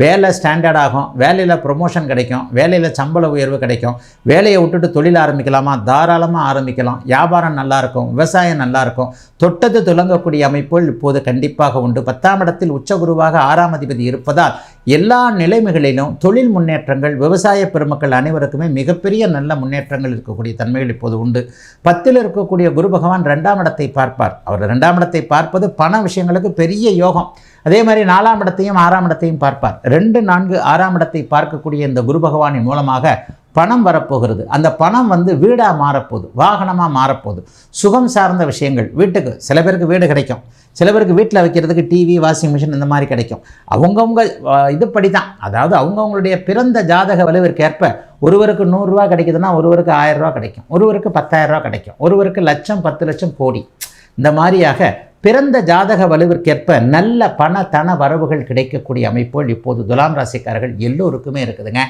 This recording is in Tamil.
வேலை ஸ்டாண்டர்ட் ஆகும். வேலையில் ப்ரொமோஷன் கிடைக்கும். வேலையில் சம்பள உயர்வு கிடைக்கும். வேலையை விட்டுட்டு தொழில் ஆரம்பிக்கலாமா? தாராளமாக ஆரம்பிக்கலாம். வியாபாரம் நல்லாயிருக்கும் விவசாயம் நல்லாயிருக்கும் தொட்டது துலங்கக்கூடிய அமைப்புகள் இப்போது கண்டிப்பாக உண்டு. பத்தாம் இடத்தில் உச்சகுருவாக ஆறாம் அதிபதி இருப்பதால் எல்லா நிலைமைகளிலும் தொழில் முன்னேற்றங்கள் விவசாய பெருமக்கள் அனைவருக்குமே மிகப்பெரிய நல்ல முன்னேற்றங்கள் இருக்கக்கூடிய தன்மைகள் இப்போது உண்டு. பத்தில் இருக்கக்கூடிய குரு பகவான் ரெண்டாம் இடத்தை பார்ப்பார். அவர் ரெண்டாம் இடத்தை பார்ப்பது பண விஷயங்களுக்கு பெரிய யோகம். அதே மாதிரி நாலாம் இடத்தையும் ஆறாம் இடத்தையும் பார்ப்பார். ரெண்டு நான்கு ஆறாம் இடத்தை பார்க்கக்கூடிய இந்த குரு பகவானின் மூலமாக பணம் வரப்போகிறது. அந்த பணம் வந்து வீடாக மாறப்போகுது. வாகனமாக மாறப்போகுது. சுகம் சார்ந்த விஷயங்கள். வீட்டுக்கு சில பேருக்கு வீடு கிடைக்கும். சில பேருக்கு வீட்டில் வைக்கிறதுக்கு டிவி வாஷிங் மிஷின் இந்த மாதிரி கிடைக்கும். அவங்கவுங்க இதுப்படி இதுபடி தான் அதாவது அவங்கவுங்களுடைய பிறந்த ஜாதக வலுவிற்கேற்ப ஒருவருக்கு நூறுரூவா கிடைக்குதுன்னா ஒருவருக்கு ஆயிரம் ரூபா கிடைக்கும். ஒருவருக்கு பத்தாயிரம் ரூபா கிடைக்கும். ஒருவருக்கு லட்சம் பத்து லட்சம் கோடி. இந்த மாதிரியாக பிறந்த ஜாதக வலுவிற்கேற்ப நல்ல பண தன வரவுகள் கிடைக்கக்கூடிய அமைப்புகள் இப்போது துலாம் ராசிக்காரர்கள் எல்லோருக்குமே இருக்குதுங்க.